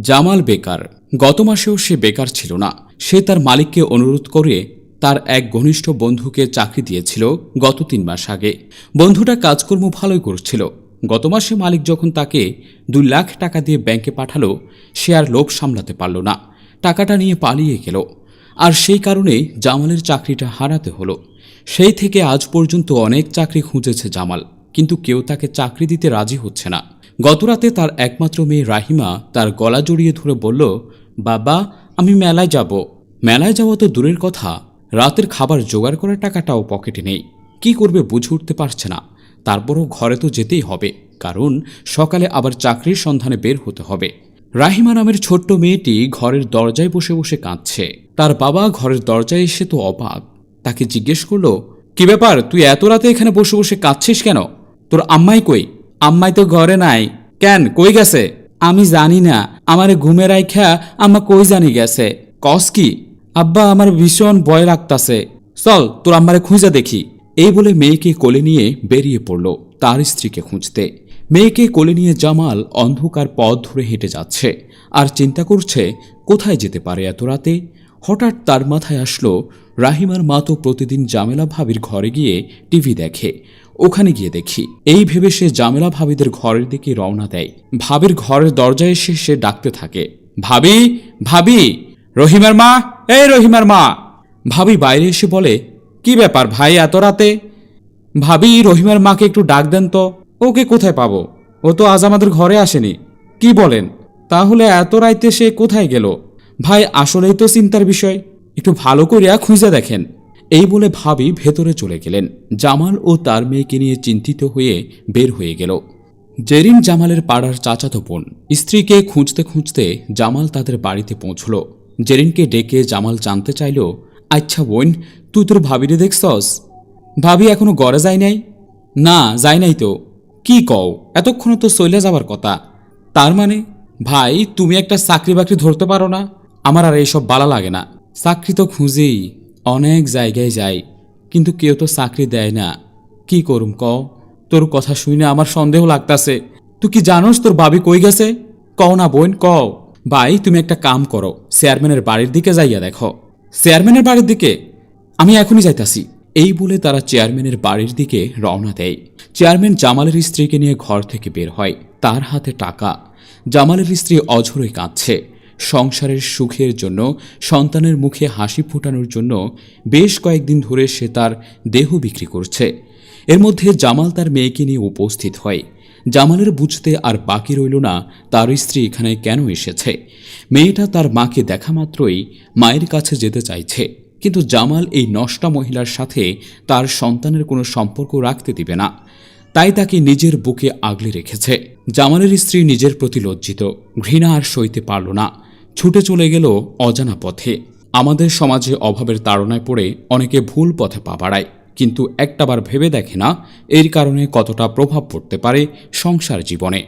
জামাল বেকার। গত মাসেও সে বেকার ছিল না। সে তার মালিককে অনুরোধ করে তার এক ঘনিষ্ঠ বন্ধুকে চাকরি দিয়েছিল গত তিন মাস আগে। বন্ধুটা কাজকর্ম ভালোই করছিল। গত মাসে মালিক যখন তাকে দুই লাখ টাকা দিয়ে ব্যাংকে পাঠালো, সে আর লোভ সামলাতে পারল না। টাকাটা নিয়ে পালিয়ে গেল। আর সেই কারণেই জামালের চাকরিটা হারাতে হলো। সেই থেকে আজ পর্যন্ত অনেক চাকরি খুঁজেছে জামাল, কিন্তু কেউ তাকে চাকরি দিতে রাজি হচ্ছে না। গতরাতে তার একমাত্র মেয়ে রাহিমা তার গলা জড়িয়ে ধরে বলল, বাবা, আমি মেলায় যাব। মেলায় যাওয়া তো দূরের কথা। রাতের খাবার জোগাড় করার টাকাটাও পকেটে নেই। কি করবে বুঝে উঠতে পারছে না। তারপরও ঘরে তো যেতেই হবে, কারণ সকালে আবার চাকরির সন্ধানে বের হতে হবে। রাহিমা নামের ছোট্ট মেয়েটি ঘরের দরজায় বসে বসে কাঁদছে। তার বাবা ঘরের দরজায় এসে তো অবাক। তাকে জিজ্ঞেস করল, কি ব্যাপার? তুই এত রাতে এখানে বসে বসে কাঁদছিস কেন? তোর আম্মাই কই? আম্মাই তো ঘরে নাই। কেন, কই গেছে? আমি জানি না। আমারে ঘুমে রাইখা আম্মা কই জানি গেছে। কস কি? আব্বা, আমার ভীষণ ভয় লাগতাছে। চল, তোর আম্মারে খুঁজে দেখি। এই বলে মেয়েকে কোলে নিয়ে বেরিয়ে পড়ল তার স্ত্রীকে খুঁজতে। মেয়েকে কোলে নিয়ে জামাল অন্ধকার পথ ধরে হেঁটে যাচ্ছে আর চিন্তা করছে, কোথায় যেতে পারে এত রাতে? হঠাৎ তার মাথায় আসলো, রাহিমার মা তো প্রতিদিন জামেলা ভাবির ঘরে গিয়ে টিভি দেখে। ওখানে গিয়ে দেখি। এই ভেবে সে জামেলা ভাবিদের ঘরের দিকে রওনা দেয়। ভাবির ঘরের দরজায় এসে সে ডাকতে থাকে। ভাবি ভাবি! রহিমার মা! এই রহিমার মা! ভাবি বাইরে এসে বলে, কি ব্যাপার ভাই, এত রাতে? ভাবি, রহিমার মাকে একটু ডাক দেন তো। ওকে কোথায় পাবো? ও তো আজ আমাদের ঘরে আসেনি। কি বলেন? তাহলে এত রাইতে সে কোথায় গেল? ভাই, আসলেই তো চিন্তার বিষয়। একটু ভালো করিয়া খুঁজে দেখেন। এই বলে ভাবি ভেতরে চলে গেলেন। জামাল ও তার মেয়েকে নিয়ে চিন্তিত হয়ে বের হয়ে গেল। জেরিন জামালের পাড়ার চাচাতো বোন। স্ত্রীকে খুঁজতে খুঁজতে জামাল তাদের বাড়িতে পৌঁছল। জেরিনকে ডেকে জামাল জানতে চাইল আচ্ছা বোন, তুই তোর ভাবিরে দেখছস? ভাবি এখনও গড়ে যায় নাই? না, যায় নাই তো। কি কও? এতক্ষণ তো চলে যাবার কথা। তার মানে ভাই, তুমি একটা চাকরি বাকরি ধরতে পারো না? আমার আর এইসব বালা লাগে না। চাকরি তো খুঁজেই অনেক জায়গায় যাই, কিন্তু কেউ তো চাকরি দেয় না। কি করুম কও? তোর কথা শুনে আমার সন্দেহ লাগতাছে। তুই কি জানোস তোর ভাবি কই গেছে? কও না বোন, কও। ভাই, তুমি একটা কাম করো, চেয়ারম্যানের বাড়ির দিকে যাইয়া দেখো। চেয়ারম্যানের বাড়ির দিকে? আমি এখনই যাইতাছি। এই বলে তারা চেয়ারম্যানের বাড়ির দিকে রওনা দেয়। চেয়ারম্যান জামালের স্ত্রীকে নিয়ে ঘর থেকে বের হয়। তার হাতে টাকা। জামালের স্ত্রী অঝরে কাঁদছে। সংসারের সুখের জন্য, সন্তানের মুখে হাসি ফোটানোর জন্য বেশ কয়েকদিন ধরে সে তার দেহ বিক্রি করছে। এর মধ্যে জামাল তার মেয়েকে নিয়ে উপস্থিত হয়। জামালের বুঝতে আর বাকি রইল না, তার স্ত্রী এখানে কেন এসেছে? মেয়েটা তার মাকে দেখা মাত্রই মায়ের কাছে যেতে চাইছে, কিন্তু জামাল এই নষ্টা মহিলার সাথে তার সন্তানের কোনো সম্পর্ক রাখতে দিবে না। তাই তাকে নিজের বুকে আগলে রেখেছে। জামালের স্ত্রী নিজের প্রতি লজ্জিত, ঘৃণা আর সইতে পারল না। ছুটে চলে গেল অজানা পথে। আমাদের সমাজে অভাবের তাড়নায় পড়ে অনেকে ভুল পথে পা বাড়ায়, কিন্তু একটাবার ভেবে দেখে না, এর কারণে কতটা প্রভাব পড়তে পারে সংসার জীবনে।